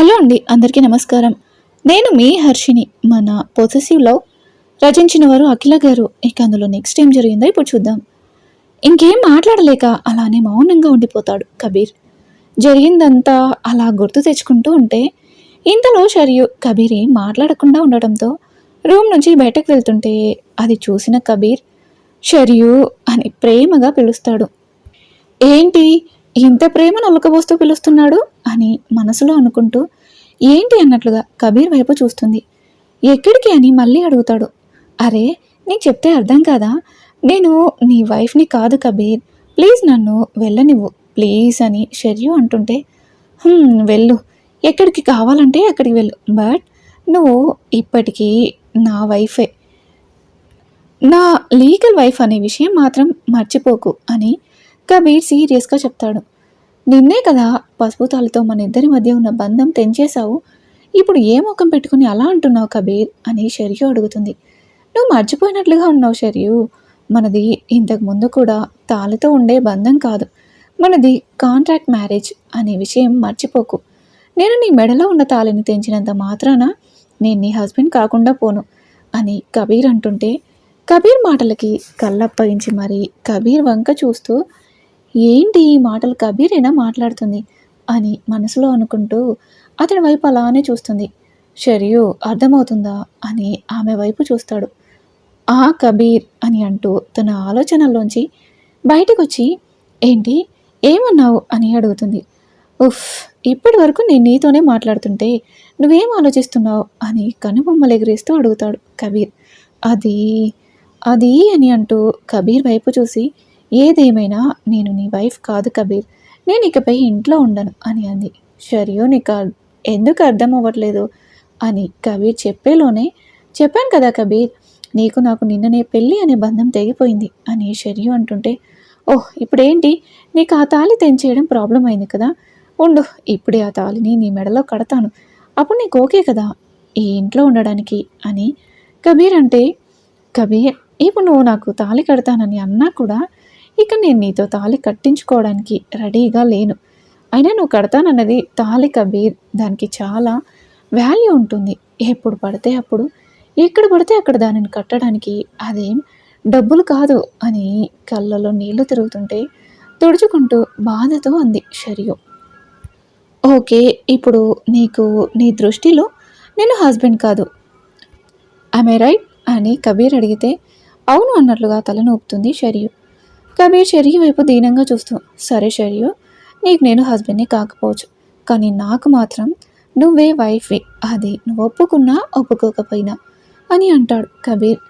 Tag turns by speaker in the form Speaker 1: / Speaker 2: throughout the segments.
Speaker 1: Hello అండి అందరికీ నమస్కారం. నేను మీ హర్షిని మన పొసెసివ్లో రచించిన వారు అఖిల గారు. ఇక అందులో నెక్స్ట్ ఏం జరిగిందో ఇప్పుడు చూద్దాం. ఇంకేం మాట్లాడలేక అలానే మౌనంగా ఉండిపోతాడు కబీర్. జరిగిందంతా అలా గుర్తు తెచ్చుకుంటూ ఉంటే ఇంతలో షరియు కబీర్ ఏం మాట్లాడకుండా ఉండడంతో రూమ్ నుంచి బయటకు వెళ్తుంటే అది చూసిన కబీర్ షరియు అని ప్రేమగా పిలుస్తాడు. ఏంటి? ఇంత ప్రేమ నొలకబోస్తూ పిలుస్తున్నాడు అని మనసులో అనుకుంటూ ఏంటి అన్నట్లుగా కబీర్ వైపు చూస్తుంది. ఎక్కడికి అని మళ్ళీ అడుగుతాడు. అరే నీకు చెప్తే అర్థం కాదా? నేను నీ వైఫ్ని కాదు కబీర్. ప్లీజ్ నన్ను వెళ్ళనివ్వు. ప్లీజ్ అని షర్యు అంటుంటే వెళ్ళు. ఎక్కడికి కావాలంటే అక్కడికి వెళ్ళు. బట్ నువ్వు ఇప్పటికీ నా వైఫే. నా లీగల్ వైఫ్ అనే విషయం మాత్రం మర్చిపోకు అని కబీర్ సీరియస్గా చెప్తాడు. నిన్నే కదా పసుపుతాలతో మన ఇద్దరి మధ్య ఉన్న బంధం తెంచేశావు. ఇప్పుడు ఏ ముఖం పెట్టుకుని అలా అంటున్నావు కబీర్? అని షరియు అడుగుతుంది. నువ్వు మర్చిపోయినట్లుగా ఉన్నావు షరియు. మనది ఇంతకు ముందు కూడా తాళితో ఉండే బంధం కాదు. మనది కాంట్రాక్ట్ మ్యారేజ్ అనే విషయం మర్చిపోకు. నేను నీ మెడలో ఉన్న తాళిని తెంచినంత మాత్రాన నేను నీ హస్బెండ్ కాకుండా పోను అని కబీర్ అంటుంటే కబీర్ మాటలకి కళ్ళప్పగించి మరి కబీర్ వంక చూస్తూ ఏంటి ఈ మాటలు కబీరేనా మాట్లాడుతుంది అని మనసులో అనుకుంటూ అతని వైపు అలానే చూస్తుంది. షరియు అర్థమవుతుందా అని ఆమె వైపు చూస్తాడు. ఆ కబీర్ అని అంటూ తన ఆలోచనల్లోంచి బయటకు వచ్చి ఏంటి? ఏమన్నావు? అని అడుగుతుంది. ఉఫ్ ఇప్పటి వరకు నేను నీతోనే మాట్లాడుతుంటే నువ్వేం ఆలోచిస్తున్నావు? అని కనుబొమ్మలు ఎగిరేస్తూ అడుగుతాడు కబీర్. అది అది అని అంటూ కబీర్ వైపు చూసి ఏదేమైనా నేను నీ వైఫ్ కాదు కబీర్. నేను ఇకపై ఇంట్లో ఉండను అని అంది. షరియో నీకు ఎందుకు అర్థం అవ్వట్లేదు? అని కబీర్ చెప్పేలోనే చెప్పాను కదా కబీర్ నీకు నాకు నిన్ననే పెళ్ళి అనే బంధం తెగిపోయింది అని షరియో అంటుంటే ఓహ్ ఇప్పుడేంటి? నీకు ఆ తాళి తెంచేయడం ప్రాబ్లం అయింది కదా. ఉండు ఇప్పుడే ఆ తాళిని నీ మెడలో కడతాను. అప్పుడు నీకు ఓకే కదా ఈ ఇంట్లో ఉండడానికి అని కబీర్ అంటే కబీర్ ఇప్పుడు నువ్వు నాకు తాళి కడతానని అన్నా కూడా ఇక నేను నీతో తాళి కట్టించుకోవడానికి రెడీగా లేను. అయినా నువ్వు కడతానన్నది తాళి కబీర్ దానికి చాలా వాల్యూ ఉంటుంది. ఎప్పుడు పడితే అప్పుడు ఎక్కడ పడితే అక్కడ దానిని కట్టడానికి అదేం డబ్బులు కాదు అని కళ్ళలో నీళ్ళు తిరుగుతుంటే తుడుచుకుంటూ బాధతో అంది షరియు. ఓకే ఇప్పుడు నీకు నీ దృష్టిలో నేను హస్బెండ్ కాదు. ఐ రైట్ అని కబీర్ అడిగితే అవును అన్నట్లుగా తలను ఊపుతుంది షరియు. కబీర్ షరియు వైపు దీనంగా చూస్తూ సరే షరియు నీకు నేను హస్బెండ్ని కాకపోవచ్చు కానీ నాకు మాత్రం నువ్వే వైఫ్వి అది నువ్వు ఒప్పుకున్నా ఒప్పుకోకపోయినా అని అంటాడు Kabir.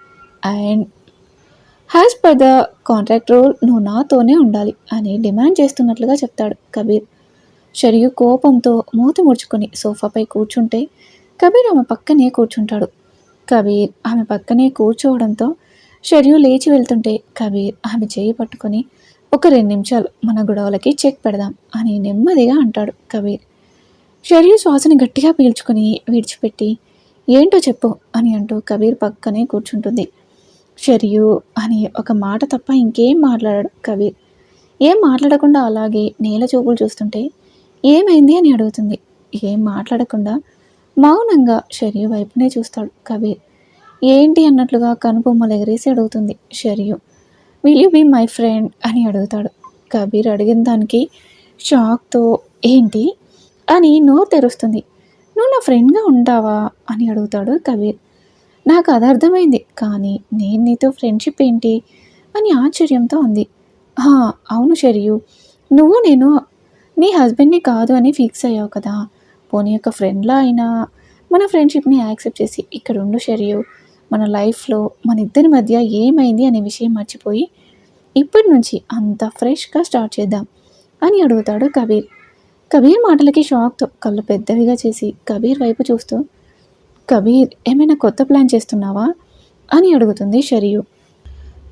Speaker 1: And as per the contract rule నువ్వు నాతోనే ఉండాలి అని డిమాండ్ చేస్తున్నట్లుగా చెప్తాడు కబీర్. షరియు కోపంతో మూతి ముడుచుకొని సోఫాపై కూర్చుంటే కబీర్ ఆమె పక్కనే కూర్చుంటాడు. కబీర్ ఆమె పక్కనే కూర్చోవడంతో షరియు లేచి వెళ్తుంటే కబీర్ ఆమె చేయి పట్టుకొని ఒక రెండు నిమిషాలు మన గొడవలకి చెక్ పెడదాం అని నెమ్మదిగా అంటాడు కబీర్. షరియు శ్వాసని గట్టిగా పీల్చుకొని విడిచిపెట్టి ఏంటో చెప్పు అని అంటూ కబీర్ పక్కనే కూర్చుంటుంది. షరియు అని ఒక మాట తప్ప ఇంకేం మాట్లాడాడు కబీర్. ఏం మాట్లాడకుండా అలాగే నేల చూపులు చూస్తుంటే ఏమైంది? అని అడుగుతుంది. ఏం మాట్లాడకుండా మౌనంగా షరియు వైపునే చూస్తాడు కబీర్. ఏంటి అన్నట్లుగా కనుబొమ్మలు ఎగరేసి అడుగుతుంది. Shariyu will you be my friend అని అడుగుతాడు. కబీర్ అడిగిన దానికి షాక్తో ఏంటి? అని నోరు తెరుస్తుంది. నువ్వు నా ఫ్రెండ్గా ఉంటావా? అని అడుగుతాడు కబీర్. నాకు అది అర్థమైంది కానీ నేను నీతో ఫ్రెండ్షిప్ ఏంటి? అని ఆశ్చర్యంతో అంది. "హా, అవును షరియు నువ్వు నేను నీ హస్బెండ్ని కాదు అని ఫిక్స్ అయ్యావు కదా. పోనీ యొక్క ఫ్రెండ్లా అయినా మన ఫ్రెండ్షిప్ని యాక్సెప్ట్ చేసి ఇక్కడ ఉండు షరియు. మన లైఫ్లో మన ఇద్దరి మధ్య ఏమైంది అనే విషయం మర్చిపోయి ఇప్పటి నుంచి అంత ఫ్రెష్గా స్టార్ట్ చేద్దాం అని అడుగుతాడు కబీర్. కబీర్ మాటలకి షాక్తో కళ్ళు పెద్దవిగా చేసి కబీర్ వైపు చూస్తూ కబీర్ ఏమైనా కొత్త ప్లాన్ చేస్తున్నావా? అని అడుగుతుంది షరియు.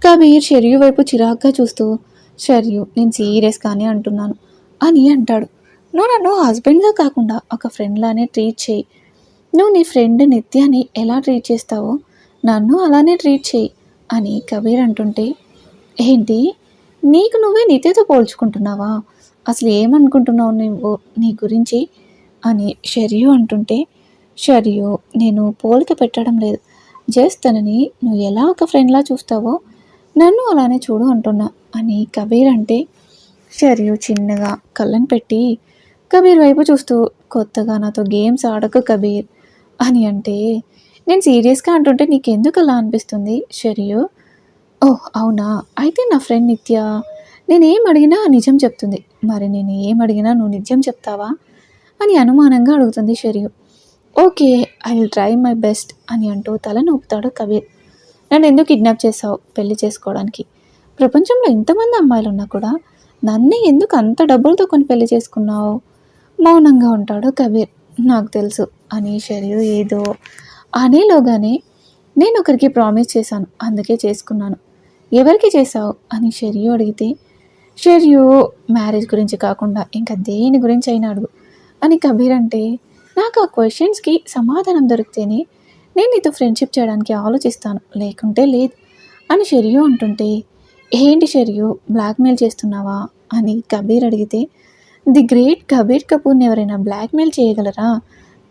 Speaker 1: కబీర్ షరియు వైపు చిరాగ్గా చూస్తూ షరియు నేను సీరియస్గానే అంటున్నాను అని అంటాడు. నువ్వు నన్ను హస్బెండ్గా కాకుండా ఒక ఫ్రెండ్లానే ట్రీట్ చేయి. నువ్వు నీ ఫ్రెండ్ నిత్యాని ఎలా ట్రీట్ చేస్తావో నన్ను అలానే ట్రీట్ చేయి అని కబీర్ అంటుంటే ఏంటి? నీకు నువ్వే నిత్యతో పోల్చుకుంటున్నావా? అసలు ఏమనుకుంటున్నావు నువ్వు నీ గురించి? అని షరియు అంటుంటే షరియు నేను పోలిక పెట్టడం లేదు. జస్ట్ తనని నువ్వు ఎలా ఒక ఫ్రెండ్లా చూస్తావో నన్ను అలానే చూడు అంటున్నా అని కబీర్ అంటే షరియు చిన్నగా కళ్ళని పెట్టి కబీర్ వైపు చూస్తూ కొత్తగా నాతో గేమ్స్ ఆడకు కబీర్ అని అంటే నేను సీరియస్గా అంటుంటే నీకెందుకు అలా అనిపిస్తుంది? షరియు? ఓహ్ అవునా? అయితే నా ఫ్రెండ్ నిత్య నేనేం అడిగినా నిజం చెప్తుంది. మరి నేను ఏం అడిగినా నువ్వు నిజం చెప్తావా? అని అనుమానంగా అడుగుతుంది Shariyu. Okay I will try my best అని అంటూ తల నూపుతాడు కబీర్. నన్ను ఎందుకు కిడ్నాప్ చేసావు పెళ్ళి చేసుకోవడానికి? ప్రపంచంలో ఇంతమంది అమ్మాయిలు ఉన్నా కూడా నన్నే ఎందుకు అంత డబ్బులతో కొని పెళ్ళి చేసుకున్నావు? మౌనంగా ఉంటాడు కబీర్. నాకు తెలుసు అని షరియు ఏదో అనేలోగానే నేను ఒకరికి ప్రామిస్ చేశాను. అందుకే చేసుకున్నాను. ఎవరికి చేశావు? అని షరియు అడిగితే షరియు మ్యారేజ్ గురించి కాకుండా ఇంకా దేని గురించి అయినా అడుగు. అని కబీర్ అంటే నాకు ఆ క్వశ్చన్స్కి సమాధానం దొరికితేనే నేను నీతో ఫ్రెండ్షిప్ చేయడానికి ఆలోచిస్తాను. లేకుంటే లేదు. అని షరియు అంటుంటే ఏంటి షరియు బ్లాక్మెయిల్ చేస్తున్నావా? అని కబీర్ అడిగితే ది గ్రేట్ కబీర్ కపూర్ని ఎవరైనా బ్లాక్మెయిల్ చేయగలరా?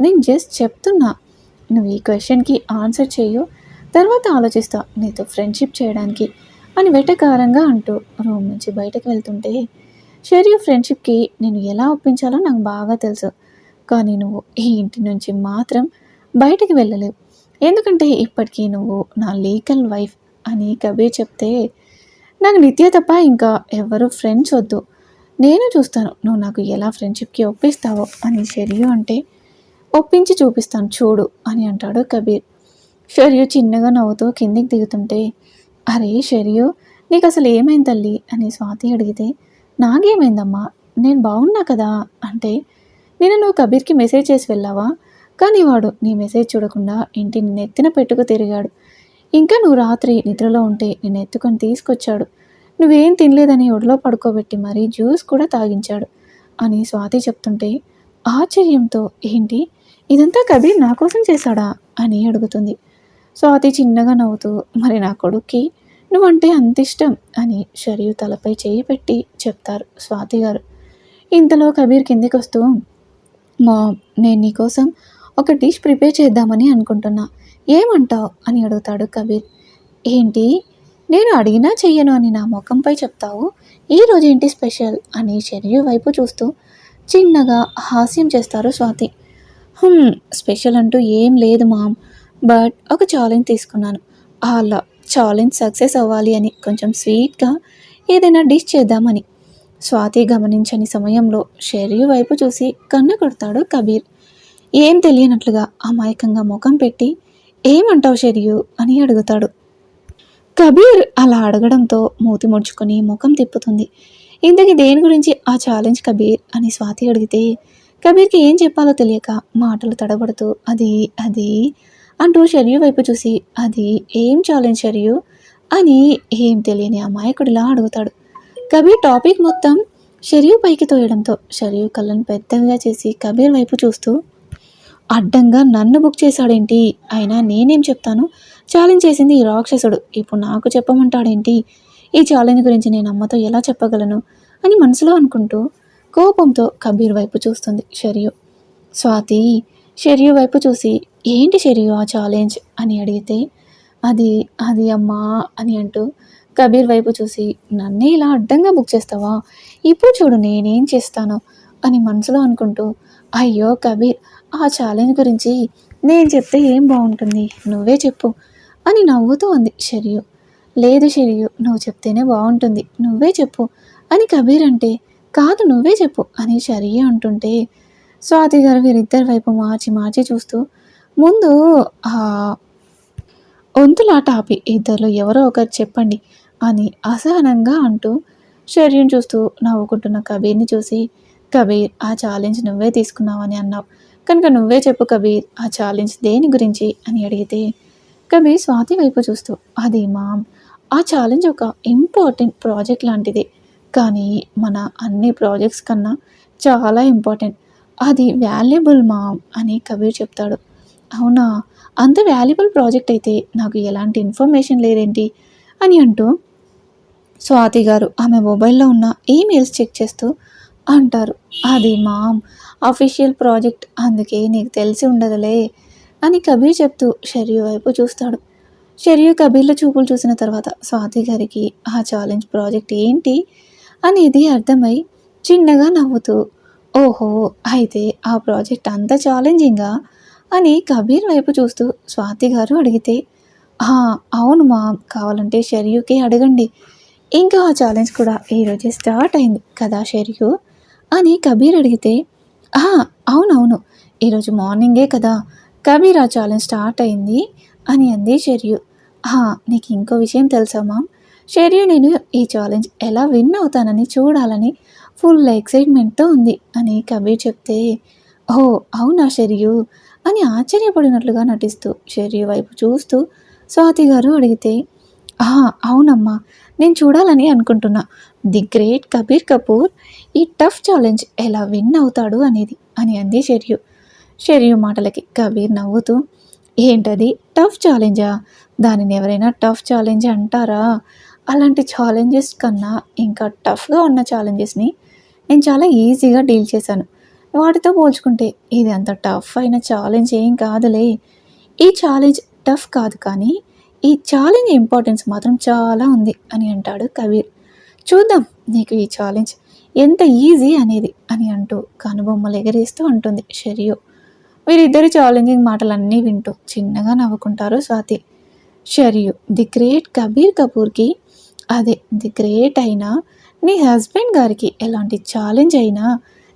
Speaker 1: నేను జస్ట్ చెప్తున్నా. నువ్వు ఈ క్వశ్చన్కి ఆన్సర్ చేయు తర్వాత ఆలోచిస్తా నీతో ఫ్రెండ్షిప్ చేయడానికి అని వెటకారంగా అంటూ రూమ్ నుంచి బయటకు వెళ్తుంటే షరియు ఫ్రెండ్షిప్కి నేను ఎలా ఒప్పించాలో నాకు బాగా తెలుసు. కానీ నువ్వు ఈ ఇంటి నుంచి మాత్రం బయటకు వెళ్ళలేవు. ఎందుకంటే ఇప్పటికీ నువ్వు నా లీగల్ వైఫ్ అని కబీర్ చెప్తే నాకు నిత్య తప్ప ఇంకా ఎవరు ఫ్రెండ్స్ వద్దు. నేను చూస్తాను నువ్వు నాకు ఎలా ఫ్రెండ్షిప్కి ఒప్పిస్తావో అని షరియు అంటే ఒప్పించి చూపిస్తాను చూడు అని అంటాడు కబీర్. షరియు చిన్నగా నవ్వుతూ కిందికి దిగుతుంటే అరే షరియు నీకు అసలు ఏమైంది తల్లి? అని స్వాతి అడిగితే నాకేమైందమ్మా? నేను బాగున్నా కదా? అంటే నేను నువ్వు కబీర్కి మెసేజ్ చేసి వెళ్ళావా? కానీ వాడు నీ మెసేజ్ చూడకుండా ఇంటిని నెత్తిన పెట్టుకు తిరిగాడు. ఇంకా నువ్వు రాత్రి నిద్రలో ఉంటే నేను ఎత్తుకొని తీసుకొచ్చాడు. నువ్వేం తినలేదని ఒడిలో పడుకోబెట్టి మరీ జ్యూస్ కూడా తాగించాడు అని స్వాతి చెప్తుంటే ఆశ్చర్యంతో ఏంటి? ఇదంతా కబీర్ నా కోసం చేశాడా? అని అడుగుతుంది. స్వాతి చిన్నగా నవ్వుతూ మరి నా కొడుక్కి నువ్వంటే అంత ఇష్టం అని షరియు తలపై చేయి పెట్టి చెప్తారు స్వాతి గారు. ఇంతలో కబీర్ కిందికి వస్తూ మా నేను నీకోసం ఒక డిష్ ప్రిపేర్ చేద్దామని అనుకుంటున్నా. ఏమంటావు? అని అడుగుతాడు కబీర్. ఏంటి? నేను అడిగినా చెయ్యను అని నా ముఖంపై చెప్తావు? ఈరోజు ఏంటి స్పెషల్? అని షరియు వైపు చూస్తూ చిన్నగా హాస్యం చేస్తారు స్వాతి. స్పెషల్ అంటూ ఏం లేదు మామ్. బట్ ఒక ఛాలెంజ్ తీసుకున్నాను. అలా ఛాలెంజ్ సక్సెస్ అవ్వాలి అని కొంచెం స్వీట్గా ఏదైనా డిష్ చేద్దామని. స్వాతి గమనించని సమయంలో షెరీ వైపు చూసి కన్ను కొడతాడు కబీర్. ఏం తెలియనట్లుగా అమాయకంగా ముఖం పెట్టి ఏమంటావు షెరియు? అని అడుగుతాడు. కబీర్ అలా అడగడంతో మూతి ముడుచుకొని ముఖం తిప్పుతుంది. ఇంతకీ దేని గురించి ఆ ఛాలెంజ్ కబీర్? అని స్వాతి అడిగితే కబీర్కి ఏం చెప్పాలో తెలియక మాటలు తడబడుతూ అది అది అంటూ షర్యు వైపు చూసి అది ఏం ఛాలెంజ్ షర్యు? అని ఏం తెలియని అమాయకుడిలా అడుగుతాడు. కబీర్ టాపిక్ మొత్తం షరియు పైకి తోయడంతో షరియు కళ్ళను పెద్దగా చేసి కబీర్ వైపు చూస్తూ అడ్డంగా నన్ను బుక్ చేశాడేంటి? అయినా నేనేం చెప్తాను? ఛాలెంజ్ చేసింది ఈ రాక్షసుడు. ఇప్పుడు నాకు చెప్పమంటాడేంటి? ఈ ఛాలెంజ్ గురించి నేను అమ్మతో ఎలా చెప్పగలను? అని మనసులో అనుకుంటూ కోపంతో కబీర్ వైపు చూస్తుంది షరియు. స్వాతి షరియు వైపు చూసి ఏంటి షరియు ఆ ఛాలెంజ్ అని అడిగితే అది అది అమ్మా అని అంటూ కబీర్ వైపు చూసి నన్నే ఇలా అడ్డంగా బుక్ చేస్తావా? ఇప్పుడు చూడు నేనేం చేస్తాను? అని మనసులో అనుకుంటూ అయ్యో కబీర్ ఆ ఛాలెంజ్ గురించి నేను చెప్తే ఏం బాగుంటుంది? నువ్వే చెప్పు అని నవ్వుతూ ఉంది షరియు. లేదు షరియు నువ్వు చెప్తేనే బాగుంటుంది. నువ్వే చెప్పు అని కబీర్ అంటే కాదు నువ్వే చెప్పు అని షరియు అంటుంటే స్వాతి గారు వీరిద్దరి వైపు మార్చి మార్చి చూస్తూ ముందు ఆ వంతులాట ఆపి ఇద్దరిలో ఎవరో ఒకరు చెప్పండి అని అసహనంగా అంటూ శరీరం చూస్తూ నవ్వుకుంటున్న కబీర్ని చూసి కబీర్ ఆ ఛాలెంజ్ నువ్వే తీసుకున్నావని అన్నావు. కనుక నువ్వే చెప్పు కబీర్ ఆ ఛాలెంజ్ దేని గురించి అని అడిగితే కబీర్ స్వాతి వైపు చూస్తూ అది మామ్ ఆ ఛాలెంజ్ ఒక ఇంపార్టెంట్ ప్రాజెక్ట్ లాంటిది. కానీ మన అన్ని ప్రాజెక్ట్స్ కన్నా చాలా ఇంపార్టెంట్. అది వాల్యుబుల్ మామ్ అని కబీర్ చెప్తాడు. అవునా? అంత వాల్యుబుల్ ప్రాజెక్ట్ అయితే నాకు ఎలాంటి ఇన్ఫర్మేషన్ లేదేంటి? అని అంటూ స్వాతి గారు ఆమె మొబైల్లో ఉన్న ఈమెయిల్స్ చెక్ చేస్తూ అంటారు. అది మామ్ అఫీషియల్ ప్రాజెక్ట్ అందుకే నీకు తెలిసి ఉండదులే అని కబీర్ చెప్తూ షర్యూ వైపు చూస్తాడు. షర్యూ కబీర్ల చూపులు చూసిన తర్వాత స్వాతి గారికి ఆ ఛాలెంజ్ ప్రాజెక్ట్ ఏంటి? అనేది అర్థమై చిన్నగా నవ్వుతూ ఓహో అయితే ఆ ప్రాజెక్ట్ అంత ఛాలెంజింగా? అని కబీర్ వైపు చూస్తూ స్వాతి గారు అడిగితే అవును మా కావాలంటే షర్యూకే అడగండి. ఇంకా ఆ ఛాలెంజ్ కూడా ఈరోజే స్టార్ట్ అయింది కదా షర్యు? అని కబీర్ అడిగితే అవునవును ఈరోజు మార్నింగే కదా. కబీర్ ఆ ఛాలెంజ్ స్టార్ట్ అయింది అని అంది షర్యు. నీకు ఇంకో విషయం తెలుసా మామ్? షర్యు నేను ఈ ఛాలెంజ్ ఎలా విన్ అవుతానని చూడాలని ఫుల్ ఎక్సైట్మెంట్తో ఉంది. అని కబీర్ చెప్తే ఓ అవునా షర్యు అని ఆశ్చర్యపడినట్లుగా నటిస్తూ షర్యు వైపు చూస్తూ స్వాతి గారు అడిగితే "ఆ, అవునమ్మా నేను చూడాలని అనుకుంటున్నా. ది గ్రేట్ కబీర్ కపూర్ ఈ టఫ్ ఛాలెంజ్ ఎలా విన్ అవుతాడు అనేది అని అంది షెర్యు షెర్యు మాటలకి కబీర్ నవ్వుతూ ఏంటది? టఫ్ ఛాలెంజా దానిని ఎవరైనా టఫ్ ఛాలెంజ్ అంటారా? అలాంటి ఛాలెంజెస్ కన్నా ఇంకా టఫ్గా ఉన్న ఛాలెంజెస్ని నేను చాలా ఈజీగా డీల్ చేశాను. వాటితో పోల్చుకుంటే ఇది అంత టఫ్ అయిన ఛాలెంజ్ ఏం కాదులే. ఈ ఛాలెంజ్ టఫ్ కాదు కానీ ఈ ఛాలెంజ్ ఇంపార్టెన్స్ మాత్రం చాలా ఉంది అని అంటాడు కబీర్. చూద్దాం నీకు ఈ ఛాలెంజ్ ఎంత ఈజీ అనేది అని అంటూ కనుబొమ్మలు ఎగరేస్తూ ఉంటుంది షరియు. వీరిద్దరి ఛాలెంజింగ్ మాటలన్నీ వింటూ చిన్నగా నవ్వుకుంటారు స్వాతి. షరియు ది గ్రేట్ కబీర్ కపూర్కి అదే ది గ్రేట్ అయినా నీ హస్బెండ్ గారికి ఎలాంటి ఛాలెంజ్ అయినా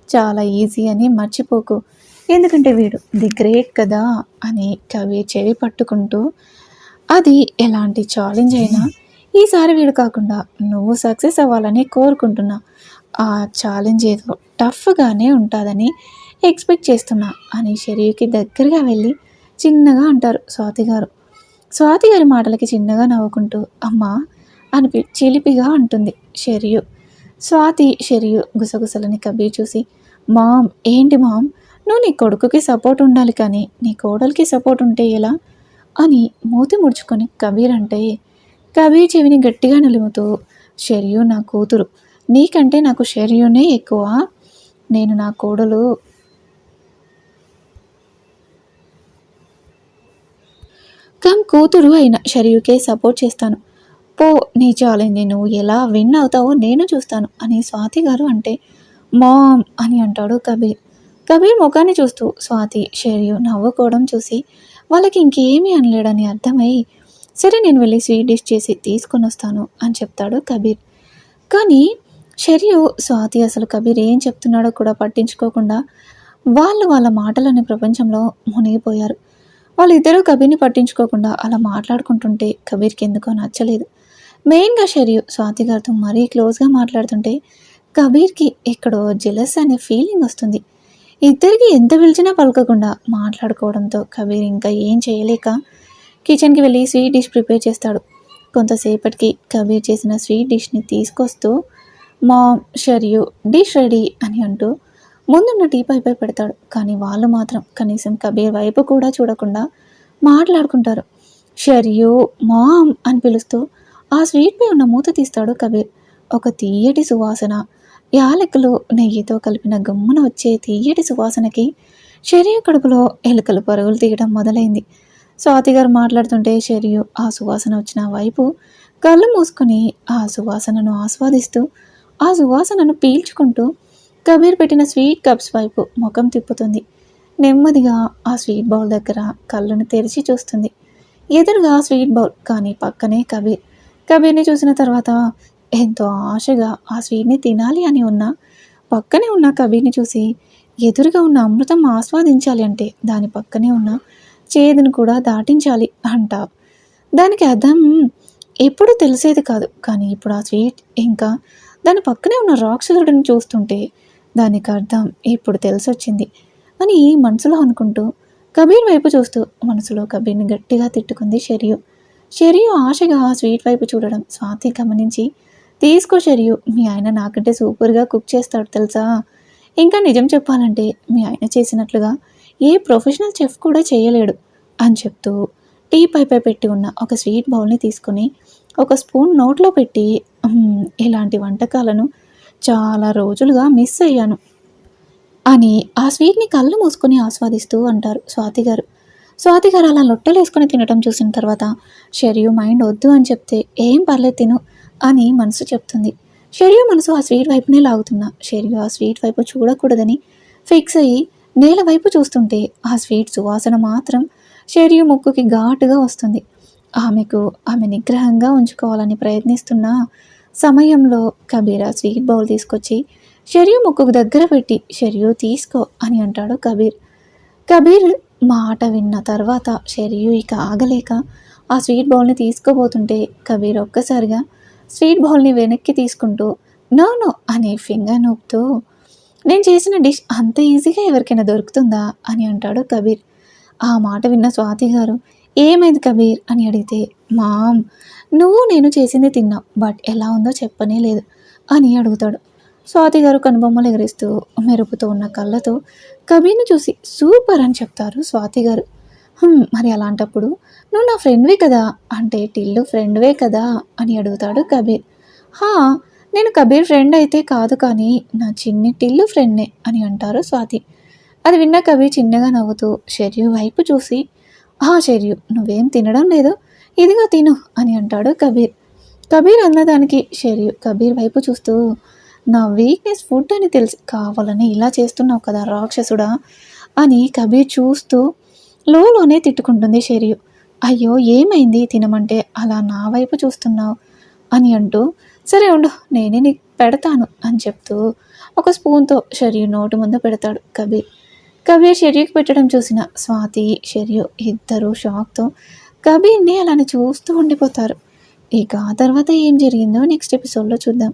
Speaker 1: చాలా ఈజీ అని మర్చిపోకు. ఎందుకంటే వీడు ది గ్రేట్ కదా అని కవి చెవి పట్టుకుంటూ అది ఎలాంటి ఛాలెంజ్ అయినా ఈసారి వీడు కాకుండా నువ్వు సక్సెస్ అవ్వాలని కోరుకుంటున్నా. ఆ ఛాలెంజ్ ఏదో టఫ్గానే ఉంటుందని ఎక్స్పెక్ట్ చేస్తున్నా అని షరీఫ్కి దగ్గరగా వెళ్ళి చిన్నగా అంటారు స్వాతి గారు. స్వాతి గారి మాటలకి చిన్నగా నవ్వుకుంటూ అమ్మా అనిపి చిలిపిగా అంటుంది షెరియు. స్వాతి షెరియు గుసగుసలని కబీర్ చూసి మామ్ ఏంటి మామ్? నువ్వు నీ కొడుకుకి సపోర్ట్ ఉండాలి కానీ నీ కోడలికి సపోర్ట్ ఉంటే ఎలా? అని మూతి ముడుచుకొని కబీర్ అంటే కబీర్ చెవిని గట్టిగా నిలుముతూ షెరియు నా కూతురు. నీకంటే నాకు షెరియునే ఎక్కువ? నేను నా కోడలు. కమ్ కూతురు అయిన షరియుకే సపోర్ట్ చేస్తాను. ఓ నీ ఛాలెంజ్ నువ్వు ఎలా విన్ అవుతావో నేను చూస్తాను అని స్వాతి గారు అంటే మామ్ అని అంటాడు కబీర్. కబీర్ ముఖాన్ని చూస్తూ స్వాతి షరియు నవ్వుకోవడం చూసి వాళ్ళకి ఇంకేమీ అనలేడని అర్థమై సరే నేను వెళ్ళి స్వీట్ డిష్ చేసి తీసుకొని వస్తాను అని చెప్తాడు కబీర్. కానీ షరియు స్వాతి అసలు కబీర్ ఏం చెప్తున్నాడో కూడా పట్టించుకోకుండా వాళ్ళు వాళ్ళ మాటలని ప్రపంచంలో మునిగిపోయారు. వాళ్ళిద్దరూ కబీర్ని పట్టించుకోకుండా అలా మాట్లాడుకుంటుంటే కబీర్కి ఎందుకో నచ్చలేదు. మెయిన్గా షరియు స్వాతి గారితో మరీ క్లోజ్గా మాట్లాడుతుంటే కబీర్కి ఎక్కడో జెలస్ అనే ఫీలింగ్ వస్తుంది. ఇద్దరికి ఎంత పిలిచినా పలకకుండా మాట్లాడుకోవడంతో కబీర్ ఇంకా ఏం చేయలేక కిచెన్కి వెళ్ళి స్వీట్ డిష్ ప్రిపేర్ చేస్తాడు. కొంతసేపటికి కబీర్ చేసిన స్వీట్ డిష్ని తీసుకొస్తూ మా షరియు డిష్ రెడీ అని అంటూ ముందున్న టీ పెడతాడు. కానీ వాళ్ళు మాత్రం కనీసం కబీర్ వైపు కూడా చూడకుండా మాట్లాడుకుంటారు. షరియు మామ్ అని పిలుస్తూ ఆ స్వీట్పై ఉన్న మూత తీస్తాడు కబీర్. ఒక తీయటి సువాసన. యాలకులు నెయ్యితో కలిపిన గమ్మున వచ్చే తీయటి సువాసనకి షెరియు కడుపులో ఎలుకలు పరుగులు తీయడం మొదలైంది. స్వాతి గారు మాట్లాడుతుంటే షెరియు ఆ సువాసన వచ్చిన వైపు కళ్ళు మూసుకొని ఆ సువాసనను ఆస్వాదిస్తూ ఆ సువాసనను పీల్చుకుంటూ కబీర్ పెట్టిన స్వీట్ కప్స్ వైపు ముఖం తిప్పుతుంది. నెమ్మదిగా ఆ స్వీట్ బౌల్ దగ్గర కళ్ళను తెరిచి చూస్తుంది. ఎదురుగా స్వీట్ బౌల్ కానీ పక్కనే కబీర్. కబీర్ని చూసిన తర్వాత ఎంతో ఆశగా ఆ స్వీట్ని తినాలి అని ఉన్న పక్కనే ఉన్న కబీర్ని చూసి ఎదురుగా ఉన్న అమృతం ఆస్వాదించాలి అంటే దాని పక్కనే ఉన్న చేదును కూడా దాటించాలి అంట. దానికి అర్థం ఎప్పుడు తెలిసేది కాదు కానీ ఇప్పుడు ఆ స్వీట్ ఇంకా దాని పక్కనే ఉన్న రాక్షసుడిని చూస్తుంటే దానికి అర్థం ఇప్పుడు తెలిసొచ్చింది అని మనసులో అనుకుంటూ కబీర్ వైపు చూస్తూ మనసులో కబీర్ని గట్టిగా తిట్టుకుంది షరియు. షెరియు ఆశగా ఆ స్వీట్ వైపు చూడడం స్వాతి గమనించి తీసుకో షెరియు మీ ఆయన నాకంటే సూపర్గా కుక్ చేస్తాడు తెలుసా? ఇంకా నిజం చెప్పాలంటే మీ ఆయన చేసినట్లుగా ఏ ప్రొఫెషనల్ చెఫ్ కూడా చేయలేడు అని చెప్తూ టీ పైపై పెట్టి ఉన్న ఒక స్వీట్ బౌల్ని తీసుకొని ఒక స్పూన్ నోట్లో పెట్టి ఇలాంటి వంటకాలను చాలా రోజులుగా మిస్ అయ్యాను అని ఆ స్వీట్ని కళ్ళు మూసుకొని ఆస్వాదిస్తూ అంటారు స్వాతి గారు. స్వాతి గారు అలా లొట్టలేసుకొని తినటం చూసిన తర్వాత షెరియు మైండ్ వద్దు అని చెప్తే ఏం పర్లేదు తిను అని మనసు చెప్తుంది. షెరియు మనసు ఆ స్వీట్ వైపునే లాగుతున్నా. షెరియు ఆ స్వీట్ వైపు చూడకూడదని ఫిక్స్ అయ్యి నేల వైపు చూస్తుంటే ఆ స్వీట్ సువాసన మాత్రం షెరియు ముక్కుకి ఘాటుగా వస్తుంది. ఆమెకు ఆమె నిగ్రహంగా ఉంచుకోవాలని ప్రయత్నిస్తున్న సమయంలో కబీర్ ఆ స్వీట్ బౌల్ తీసుకొచ్చి షెరియు ముక్కుకు దగ్గర పెట్టి షెరియు తీసుకో అని అంటాడు కబీర్. కబీర్ మాట విన్న తర్వాత షెరియు ఇక ఆగలేక ఆ స్వీట్ బౌల్ని తీసుకోబోతుంటే కబీర్ ఒక్కసారిగా స్వీట్ బౌల్ని వెనక్కి తీసుకుంటూ నో నో అని ఫింగర్ నొప్పుతూ నేను చేసిన డిష్ అంత ఈజీగా ఎవరికైనా దొరుకుతుందా? అని అంటాడు కబీర్. ఆ మాట విన్న స్వాతి గారు ఏమైంది కబీర్? అని అడిగితే మామ్ నువ్వు నేను చేసింది తిన్నావు బట్ ఎలా ఉందో చెప్పనే లేదు అని అడుగుతాడు. స్వాతి గారు కనుబొమ్మలు ఎగరేస్తూ మెరుపుతూ ఉన్న కళ్ళతో కబీర్ని చూసి సూపర్ అని చెప్తారు స్వాతి గారు. మరి అలాంటప్పుడు నువ్వు నా ఫ్రెండ్వే కదా? అంటే టిల్లు ఫ్రెండ్వే కదా? అని అడుగుతాడు కబీర్. హా నేను కబీర్ ఫ్రెండ్ అయితే కాదు కానీ నా చిన్ని టిల్లు ఫ్రెండ్నే అని అంటారు స్వాతి. అది విన్న కబీర్ చిన్నగా నవ్వుతూ షెర్యు వైపు చూసి ఆ షెర్యు నువ్వేం తినడం లేదు ఇదిగో తిను అని అంటాడు కబీర్. కబీర్ అన్నదానికి షెర్యు కబీర్ వైపు చూస్తూ నా వీక్నెస్ ఫుడ్ అని తెలిసి కావాలని ఇలా చేస్తున్నావు కదా రాక్షసుడా అని కబీర్ చూస్తూ లోలోనే తిట్టుకుంటుంది షెరియు అయ్యో ఏమైంది? తినమంటే అలా నా వైపు చూస్తున్నావు అని అంటూ సరే ఉండు నేనే నీకు పెడతాను అని చెప్తూ ఒక స్పూన్తో షెరియు నోటు ముందు పెడతాడు కబీర్. కబీర్ షెరియుకి పెట్టడం చూసిన స్వాతి షెరియు ఇద్దరు షాక్తో కబీర్ని అలానే చూస్తూ ఉండిపోతారు. ఇక ఆ తర్వాత ఏం జరిగిందో నెక్స్ట్ ఎపిసోడ్లో చూద్దాం.